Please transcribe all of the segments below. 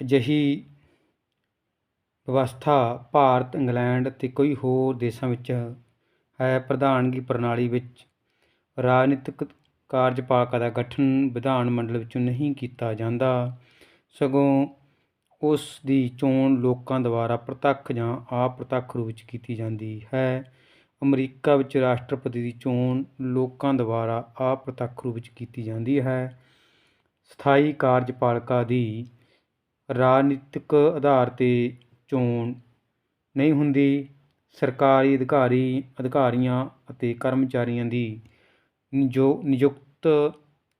ਅਜਿਹੀ ਵਿਵਸਥਾ ਭਾਰਤ, ਇੰਗਲੈਂਡ ਅਤੇ ਕਈ ਹੋਰ ਦੇਸ਼ਾਂ ਵਿੱਚ ਹੈ। ਪ੍ਰਧਾਨਗੀ ਪ੍ਰਣਾਲੀ ਵਿੱਚ ਰਾਜਨੀਤਿਕ ਕਾਰਜਪਾਲਿਕਾ ਦਾ ਗਠਨ ਵਿਧਾਨ ਮੰਡਲ ਵਿੱਚੋਂ ਨਹੀਂ ਕੀਤਾ ਜਾਂਦਾ। ਸਗੋਂ ਉਸ ਦੀ ਚੋਣ ਲੋਕਾਂ ਦੁਆਰਾ ਪ੍ਰਤੱਖ ਜਾਂ ਅਪ੍ਰਤੱਖ ਰੂਪ ਵਿੱਚ ਕੀਤੀ ਜਾਂਦੀ ਹੈ। ਅਮਰੀਕਾ ਵਿੱਚ ਰਾਸ਼ਟਰਪਤੀ ਦੀ ਚੋਣ ਲੋਕਾਂ ਦੁਆਰਾ ਅਪ੍ਰਤੱਖ ਰੂਪ ਵਿੱਚ ਕੀਤੀ ਜਾਂਦੀ ਹੈ। ਸਥਾਈ ਕਾਰਜਪਾਲਿਕਾ ਦੀ ਰਾਜਨੀਤਿਕ ਆਧਾਰ 'ਤੇ ਚੋਣ ਨਹੀਂ ਹੁੰਦੀ, ਸਰਕਾਰੀ ਅਧਿਕਾਰੀ, ਅਧਿਕਾਰੀਆਂ ਅਤੇ ਕਰਮਚਾਰੀਆਂ ਦੀ ਜੋ ਨਿਯੁਕਤ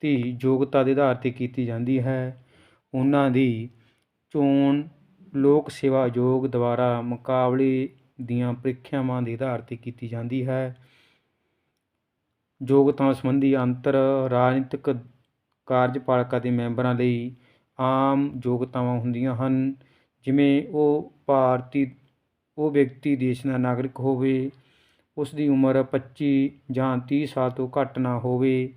ਦੀ ਯੋਗਤਾ ਦੇ ਆਧਾਰ 'ਤੇ ਕੀਤੀ ਜਾਂਦੀ ਹੈ। ਉਹਨਾਂ ਦੀ ਚੋਣ ਲੋਕ ਸੇਵਾ ਆਯੋਗ ਦੁਆਰਾ ਮੁਕਾਬਲੇ ਦੀਆਂ ਪ੍ਰੀਖਿਆਵਾਂ ਦੇ ਆਧਾਰ 'ਤੇ ਕੀਤੀ ਜਾਂਦੀ ਹੈ। ਯੋਗਤਾ ਸੰਬੰਧੀ ਅੰਤਰ ਰਾਜਨੀਤਿਕ ਕਾਰਜਪਾਲਿਕਾ ਦੇ ਮੈਂਬਰਾਂ ਲਈ ਆਮ ਯੋਗਤਾਵਾਂ ਹੁੰਦੀਆਂ ਹਨ। ਜਿਵੇਂ ਉਹ ਭਾਰਤੀ, ਉਹ ਵਿਅਕਤੀ ਦੇਸ਼ ਦਾ ਨਾਗਰਿਕ ਹੋਵੇ ਉਸ ਦੀ ਉਮਰ 25 ਜਾਂ ਤੀਹ ਸਾਲ ਤੋਂ ਘੱਟ ਨਾ ਹੋਵੇ,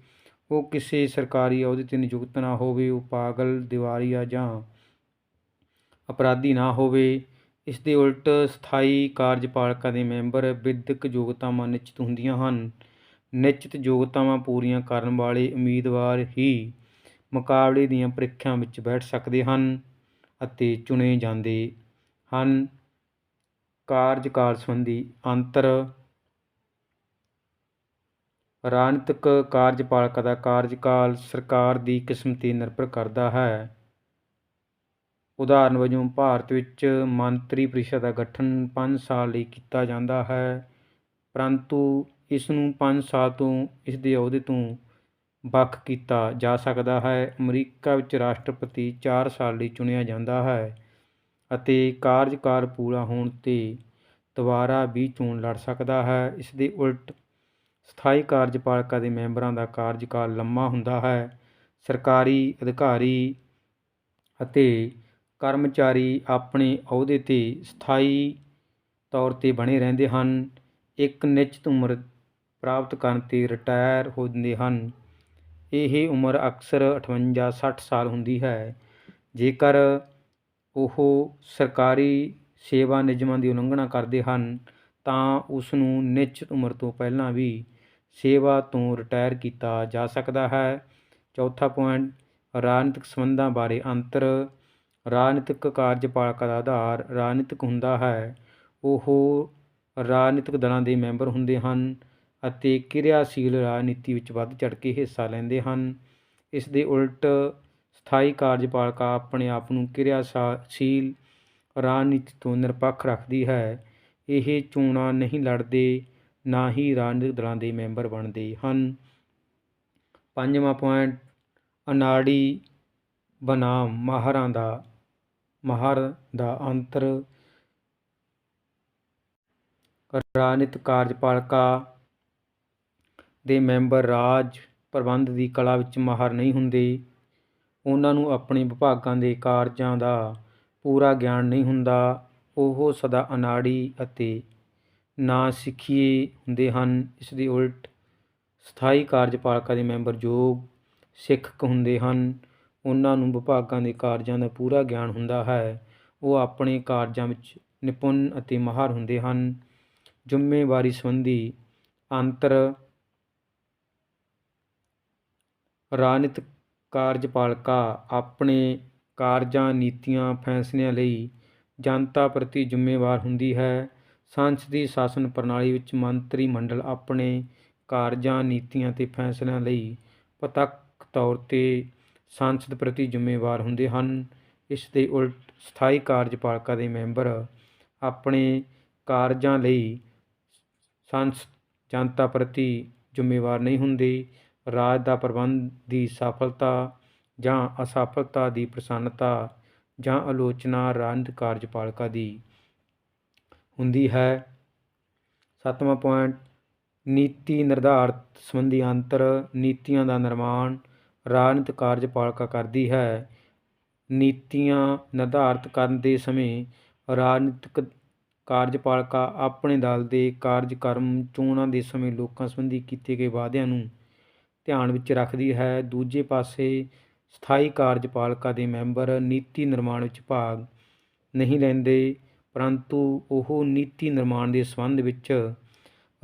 ਉਹ ਕਿਸੇ ਸਰਕਾਰੀ ਅਹੁਦੇ 'ਤੇ ਨਿਯੁਕਤ ਨਾ ਹੋਵੇ, ਉਹ ਪਾਗਲ ਦੀਵਾਰੀਆ ਜਾਂ ਅਪਰਾਧੀ ਨਾ ਹੋਵੇ। ਇਸ ਦੇ ਉਲਟ ਸਥਾਈ ਕਾਰਜਪਾਲਿਕਾ ਦੇ ਮੈਂਬਰ ਵਿਦਿਅਕ ਯੋਗਤਾਵਾਂ ਨਿਸ਼ਚਿਤ ਹੁੰਦੀਆਂ ਹਨ। ਨਿਸ਼ਚਿਤ ਯੋਗਤਾਵਾਂ ਪੂਰੀਆਂ ਕਰਨ ਵਾਲੇ ਉਮੀਦਵਾਰ ਹੀ ਮੁਕਾਬਲੇ ਦੀਆਂ ਪ੍ਰੀਖਿਆ ਵਿੱਚ ਬੈਠ ਸਕਦੇ ਹਨ ਅਤੇ ਚੁਣੇ ਜਾਂਦੇ ਹਨ। ਕਾਰਜਕਾਲ ਸੰਬੰਧੀ ਅੰਤਰ ਰਾਜਨੀਤਿਕ ਕਾਰਜਪਾਲਿਕਾ ਦਾ ਕਾਰਜਕਾਲ ਸਰਕਾਰ ਦੀ ਕਿਸਮ 'ਤੇ ਨਿਰਭਰ ਕਰਦਾ ਹੈ। ਉਦਾਹਰਨ ਵਜੋਂ ਭਾਰਤ ਵਿੱਚ ਮੰਤਰੀ ਪਰਿਸ਼ਦ ਦਾ ਗਠਨ 5 ਸਾਲ ਲਈ ਕੀਤਾ ਜਾਂਦਾ ਹੈ, ਪਰੰਤੂ ਇਸ ਨੂੰ 5 ਸਾਲ ਤੋਂ, ਇਸ ਦੇ ਅਹੁਦੇ ਤੋਂ ਵੱਖ ਕੀਤਾ ਜਾ ਸਕਦਾ ਹੈ। ਅਮਰੀਕਾ ਵਿੱਚ ਰਾਸ਼ਟਰਪਤੀ ਚਾਰ ਸਾਲ ਲਈ ਚੁਣਿਆ ਜਾਂਦਾ ਹੈ ਅਤੇ ਕਾਰਜਕਾਲ ਪੂਰਾ ਹੋਣ 'ਤੇ ਦੁਬਾਰਾ ਵੀ ਚੋਣ ਲੜ ਸਕਦਾ ਹੈ। ਇਸ ਦੇ ਉਲਟ ਸਥਾਈ ਕਾਰਜਪਾਲਿਕਾ ਦੇ ਮੈਂਬਰਾਂ ਦਾ ਕਾਰਜਕਾਲ ਲੰਮਾ ਹੁੰਦਾ ਹੈ। ਸਰਕਾਰੀ ਅਧਿਕਾਰੀ ਅਤੇ ਕਰਮਚਾਰੀ ਆਪਣੇ ਅਹੁਦੇ 'ਤੇ ਸਥਾਈ ਤੌਰ 'ਤੇ ਬਣੇ ਰਹਿੰਦੇ ਹਨ। ਇੱਕ ਨਿਸ਼ਚਿਤ ਉਮਰ ਪ੍ਰਾਪਤ ਕਰਨ 'ਤੇ ਰਿਟਾਇਰ ਹੋ ਜਾਂਦੇ ਹਨ। ਇਹ ਉਮਰ ਅਕਸਰ 58 60 ਸਾਲ ਹੁੰਦੀ ਹੈ। ਜੇਕਰ ਉਹ ਸਰਕਾਰੀ ਸੇਵਾ ਨਿਯਮਾਂ ਦੀ ਉਲੰਘਣਾ ਕਰਦੇ ਹਨ, ਤਾਂ ਉਸ ਨੂੰ ਨਿਸ਼ਚਿਤ ਉਮਰ ਤੋਂ ਪਹਿਲਾਂ ਵੀ ਸੇਵਾ ਤੋਂ ਰਿਟਾਇਰ ਕੀਤਾ ਜਾ ਸਕਦਾ ਹੈ। ਚੌਥਾ ਪੁਆਇੰਟ, ਰਾਜਨੀਤਿਕ ਸੰਬੰਧਾਂ ਬਾਰੇ ਅੰਤਰ। ਰਾਜਨੀਤਿਕ ਕਾਰਜਪਾਲਿਕਾ ਦਾ ਆਧਾਰ ਰਾਜਨੀਤਿਕ ਹੁੰਦਾ ਹੈ। ਉਹ ਰਾਜਨੀਤਿਕ ਦਲਾਂ ਦੇ ਮੈਂਬਰ ਹੁੰਦੇ ਹਨ। ਅਤੇ ਕਿਰਿਆਸ਼ੀਲ ਰਾਜਨੀਤੀ ਵਿੱਚ ਵੱਧ ਚੜ੍ਹ ਕੇ ਹਿੱਸਾ ਲੈਂਦੇ ਹਨ। ਇਸ ਦੇ ਉਲਟ ਸਥਾਈ ਕਾਰਜਪਾਲਿਕਾ ਆਪਣੇ ਆਪ ਨੂੰ ਕਿਰਿਆਸ਼ੀਲ ਰਾਜਨੀਤੀ ਤੋਂ ਨਿਰਪੱਖ ਰੱਖਦੀ ਹੈ। ਇਹ ਚੋਣਾਂ ਨਹੀਂ ਲੜਦੇ, ਨਾ ਹੀ ਰਾਜਨੀਤਿਕ ਦਲਾਂ ਦੇ ਮੈਂਬਰ ਬਣਦੇ ਹਨ। ਪੰਜਵਾਂ ਪੁਆਇੰਟ, ਅਨਾੜੀ ਬਨਾਮ ਮਾਹਰਾਂ ਦਾ, ਮਾਹਰ ਦਾ ਅੰਤਰ। ਰਾਜਨੀਤਿਕ ਕਾਰਜਪਾਲਿਕਾ ਦੇ ਮੈਂਬਰ ਰਾਜ ਪ੍ਰਬੰਧ ਦੀ ਕਲਾ ਵਿੱਚ ਮਾਹਰ ਨਹੀਂ ਹੁੰਦੇ। ਉਹਨਾਂ ਨੂੰ ਆਪਣੇ ਵਿਭਾਗਾਂ ਦੇ ਕਾਰਜਾਂ ਦਾ ਪੂਰਾ ਗਿਆਨ ਨਹੀਂ ਹੁੰਦਾ। ਉਹ ਸਦਾ ਅਨਾੜੀ ਅਤੇ ਨਾ ਸਿੱਖੀਏ ਹੁੰਦੇ ਹਨ। ਇਸ ਦੇ ਉਲਟ ਸਥਾਈ ਕਾਰਜਪਾਲਿਕਾ ਦੇ ਮੈਂਬਰ ਯੋਗ ਸਿੱਖਕ ਹੁੰਦੇ ਹਨ, ਉਹਨਾਂ ਨੂੰ ਵਿਭਾਗਾਂ ਦੇ ਕਾਰਜਾਂ ਦਾ ਪੂਰਾ ਗਿਆਨ ਹੁੰਦਾ ਹੈ। ਉਹ ਆਪਣੇ ਕਾਰਜਾਂ ਵਿੱਚ ਨਿਪੁੰਨ ਅਤੇ ਮਾਹਰ ਹੁੰਦੇ ਹਨ। ਜ਼ਿੰਮੇਵਾਰੀ ਸੰਬੰਧੀ ਅੰਤਰ ਰਾਜਨੀਤਿਕ ਕਾਰਜਪਾਲਿਕਾ ਆਪਣੇ ਕਾਰਜਾਂ, ਨੀਤੀਆਂ, ਫੈਸਲਿਆਂ ਲਈ ਜਨਤਾ ਪ੍ਰਤੀ ਜ਼ਿੰਮੇਵਾਰ ਹੁੰਦੀ ਹੈ। ਸੰਸਦੀ ਸ਼ਾਸਨ ਪ੍ਰਣਾਲੀ ਵਿੱਚ ਮੰਤਰੀ ਮੰਡਲ ਆਪਣੇ ਕਾਰਜਾਂ, ਨੀਤੀਆਂ ਅਤੇ ਫੈਸਲਿਆਂ ਲਈ ਪ੍ਰਤੱਖ ਤੌਰ 'ਤੇ ਸੰਸਦ ਪ੍ਰਤੀ ਜ਼ਿੰਮੇਵਾਰ ਹੁੰਦੇ ਹਨ। ਇਸ ਦੇ ਉਲਟ ਸਥਾਈ ਕਾਰਜਪਾਲਿਕਾ ਦੇ ਮੈਂਬਰ ਆਪਣੇ ਕਾਰਜਾਂ ਲਈ ਸੰਸ, ਜਨਤਾ ਪ੍ਰਤੀ ਜ਼ਿੰਮੇਵਾਰ ਨਹੀਂ ਹੁੰਦੇ। ਰਾਜ ਦਾ ਪ੍ਰਬੰਧ ਦੀ ਸਫਲਤਾ ਜਾਂ ਅਸਫਲਤਾ ਦੀ ਪ੍ਰਸੰਨਤਾ ਜਾਂ ਆਲੋਚਨਾ ਰਾਜਨੀਤਿਕ ਕਾਰਜਪਾਲਿਕਾ ਦੀ ਹੁੰਦੀ ਹੈ। ਸੱਤਵਾਂ ਪੁਆਇੰਟ ਨੀਤੀ ਨਿਰਧਾਰਤ ਸੰਬੰਧੀ ਅੰਤਰ ਨੀਤੀਆਂ ਦਾ ਨਿਰਮਾਣ ਰਾਜਨੀਤਿਕ ਕਾਰਜਪਾਲਿਕਾ ਕਰਦੀ ਹੈ। ਨੀਤੀਆਂ ਨਿਰਧਾਰਤ ਕਰਨ ਦੇ ਸਮੇਂ ਰਾਜਨੀਤਿਕ ਕਾਰਜਪਾਲਿਕਾ ਆਪਣੇ ਦਲ ਦੇ ਕਾਰਜਕ੍ਰਮ ਚੋਣਾਂ ਦੇ ਸਮੇਂ ਲੋਕਾਂ ਸੰਬੰਧੀ ਕੀਤੇ ਗਏ ਵਾਅਦਿਆਂ ਨੂੰ ਧਿਆਨ ਵਿੱਚ ਰੱਖਦੀ ਹੈ। ਦੂਜੇ ਪਾਸੇ ਸਥਾਈ ਕਾਰਜਪਾਲਿਕਾ ਦੇ ਮੈਂਬਰ ਨੀਤੀ ਨਿਰਮਾਣ ਵਿੱਚ ਭਾਗ ਨਹੀਂ ਲੈਂਦੇ, ਪਰੰਤੂ ਉਹ ਨੀਤੀ ਨਿਰਮਾਣ ਦੇ ਸੰਬੰਧ ਵਿੱਚ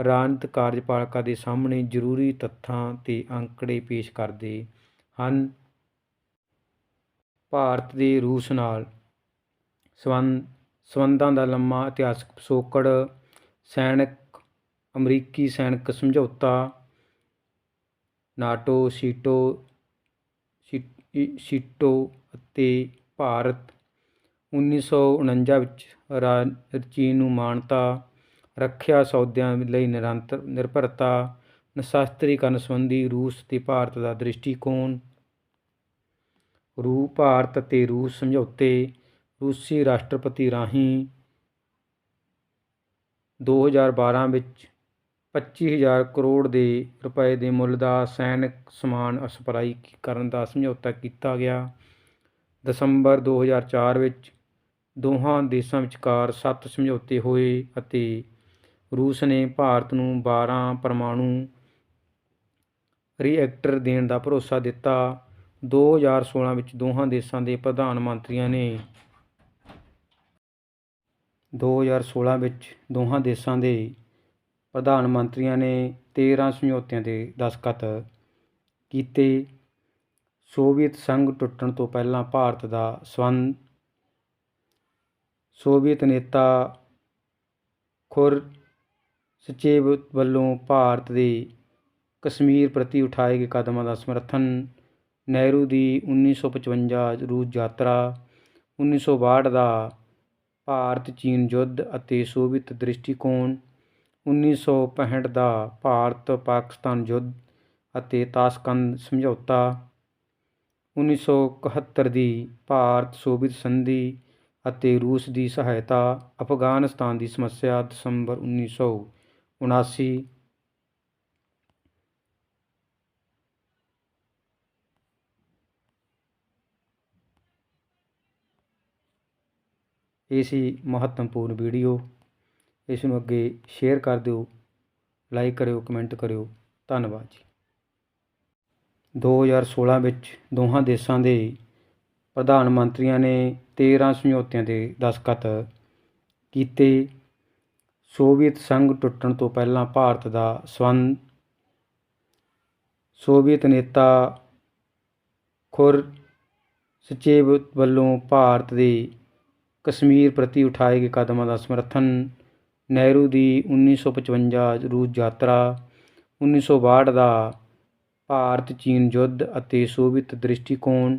ਰਾਜਨੀਤਿਕ ਕਾਰਜਪਾਲਿਕਾ ਦੇ ਸਾਹਮਣੇ ਜ਼ਰੂਰੀ ਤੱਥਾਂ ਤੇ ਅੰਕੜੇ ਪੇਸ਼ ਕਰਦੇ ਹਨ। ਭਾਰਤ ਦੇ ਰੂਸ ਨਾਲ ਸੰਬੰਧ, ਸੰਬੰਧਾਂ ਦਾ ਲੰਮਾ ਇਤਿਹਾਸਕ ਪਿਛੋਕੜ, ਸੈਨਿਕ, ਅਮਰੀਕੀ ਸੈਨਿਕ ਸਮਝੌਤਾ ਨਾਟੋ, ਸੀਟੋ, ਸੀ- ਸੀਟੋ ਅਤੇ ਭਾਰਤ 1949 ਵਿੱਚ ਰਾ- ਚੀਨ ਨੂੰ ਮਾਨਤਾ, ਰੱਖਿਆ ਸੌਦਿਆਂ ਲਈ ਨਿਰੰਤਰ ਨਿਰਭਰਤਾ ਨਿਸ਼ਸਤਰੀਕਰਨ ਸੰਬੰਧੀ ਰੂਸ ਤੇ ਭਾਰਤ ਦਾ ਦ੍ਰਿਸ਼ਟੀਕੋਣ ਰੂ ਭਾਰਤ ਅਤੇ ਰੂਸ ਸਮਝੌਤੇ, ਰੂਸੀ ਰਾਸ਼ਟਰਪਤੀ ਰਾਹੀਂ 2012 ਵਿੱਚ 25000 ਕਰੋੜ ਦੇ ਰੁਪਏ ਦੇ ਮੁੱਲ ਦਾ ਸੈਨਿਕ ਸਮਾਨ ਸਪਲਾਈ ਕਰਨ ਦਾ ਸਮਝੌਤਾ ਕੀਤਾ ਗਿਆ। ਦਸੰਬਰ 2004 ਵਿੱਚ ਦੋਹਾਂ ਦੇਸ਼ਾਂ ਵਿਚਕਾਰ ਸੱਤ ਸਮਝੌਤੇ ਹੋਏ ਅਤੇ ਰੂਸ ਨੇ ਭਾਰਤ ਨੂੰ 12 ਪਰਮਾਣੂ ਰਿਐਕਟਰ ਦੇਣ ਦਾ ਭਰੋਸਾ ਦਿੱਤਾ। 2016 ਵਿੱਚ ਦੋਹਾਂ ਦੇਸ਼ਾਂ ਦੇ ਪ੍ਰਧਾਨ ਮੰਤਰੀਆਂ ਨੇ 2016 ਵਿੱਚ ਦੋਹਾਂ ਦੇਸ਼ਾਂ ਦੇ ਪ੍ਰਧਾਨ ਮੰਤਰੀਆਂ ਨੇ 13 ਸਮਝੌਤਿਆਂ ਤੇ ਦਸਤਖਤ ਕੀਤੇ। ਸੋਵੀਅਤ ਸੰਘ ਟੁੱਟਣ ਤੋਂ ਪਹਿਲਾਂ ਭਾਰਤ ਦਾ ਸੰਬੰਧ ਸੋਵੀਅਤ ਨੇਤਾ ਖੁਰਸ਼ਚੇਵ ਵੱਲੋਂ ਭਾਰਤ ਦੇ ਕਸ਼ਮੀਰ ਪ੍ਰਤੀ ਉਠਾਏ ਗਏ ਕਦਮਾਂ ਦਾ ਸਮਰਥਨ, ਨਹਿਰੂ ਦੀ 1955 ਰੂਸ ਯਾਤਰਾ 1962 ਦਾ ਭਾਰਤ ਚੀਨ ਯੁੱਧ ਅਤੇ ਸੋਵੀਅਤ ਦ੍ਰਿਸ਼ਟੀਕੋਣ 1965 ਦਾ ਭਾਰਤ ਪਾਕਿਸਤਾਨ ਯੁੱਧ ਅਤੇ ਤਾਸ਼ਕੰਦ ਸਮਝੌਤਾ 1971 ਦੀ ਭਾਰਤ ਸੋਵੀਅਤ ਸੰਧੀ ਅਤੇ ਰੂਸ ਦੀ ਸਹਾਇਤਾ, ਅਫਗਾਨਿਸਤਾਨ ਦੀ ਸਮੱਸਿਆ, ਦਸੰਬਰ 1979 ਇਹ ਸੀ ਮਹੱਤਵਪੂਰਨ ਵੀਡੀਓ। ਇਸ ਨੂੰ ਅੱਗੇ ਸ਼ੇਅਰ ਕਰ ਦਿਓ ਲਾਈਕ ਕਰਿਓ ਕਮੈਂਟ ਕਰਿਓ। ਧੰਨਵਾਦ ਜੀ। 2016 ਵਿੱਚ ਦੋਹਾਂ ਦੇਸ਼ਾਂ ਦੇ ਪ੍ਰਧਾਨ ਮੰਤਰੀਆਂ ਨੇ 13 ਸਮਝੌਤਿਆਂ ਤੇ ਦਸਤਖਤ ਕੀਤੇ। ਸੋਵੀਅਤ ਸੰਘ ਟੁੱਟਣ ਤੋਂ ਪਹਿਲਾਂ ਭਾਰਤ ਦਾ ਸੰਬੰਧ ਸੋਵੀਅਤ ਨੇਤਾ ਖੁਰ ਸਚੇਵ ਵੱਲੋਂ ਭਾਰਤ ਦੇ ਕਸ਼ਮੀਰ ਪ੍ਰਤੀ ਉਠਾਏ ਗਏ ਕਦਮਾਂ ਦਾ ਸਮਰਥਨ ਨਹਿਰੂ ਦੀ 1955 ਰੂਸ ਯਾਤਰਾ 1962 ਦਾ ਭਾਰਤ ਚੀਨ ਯੁੱਧ ਅਤੇ ਸੋਵੀਅਤ ਦ੍ਰਿਸ਼ਟੀਕੋਣ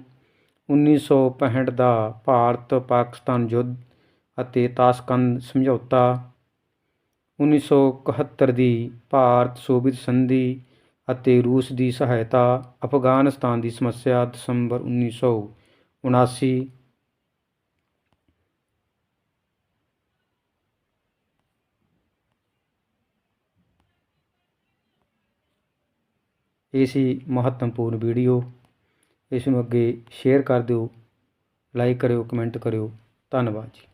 1965 ਦਾ ਭਾਰਤ ਪਾਕਿਸਤਾਨ ਯੁੱਧ ਅਤੇ ਤਾਸ਼ਕੰਦ ਸਮਝੌਤਾ 1971 ਦੀ ਭਾਰਤ ਸੋਵੀਅਤ ਸੰਧੀ ਅਤੇ ਰੂਸ ਦੀ ਸਹਾਇਤਾ, ਅਫਗਾਨਿਸਤਾਨ ਦੀ ਸਮੱਸਿਆ ਦਸੰਬਰ 1979 ਇਹ ਸੀ ਮਹੱਤਵਪੂਰਨ ਵੀਡੀਓ। ਇਸ ਨੂੰ ਅੱਗੇ ਸ਼ੇਅਰ ਕਰ ਦਿਓ ਲਾਈਕ ਕਰਿਓ ਕਮੈਂਟ ਕਰਿਓ। ਧੰਨਵਾਦ ਜੀ।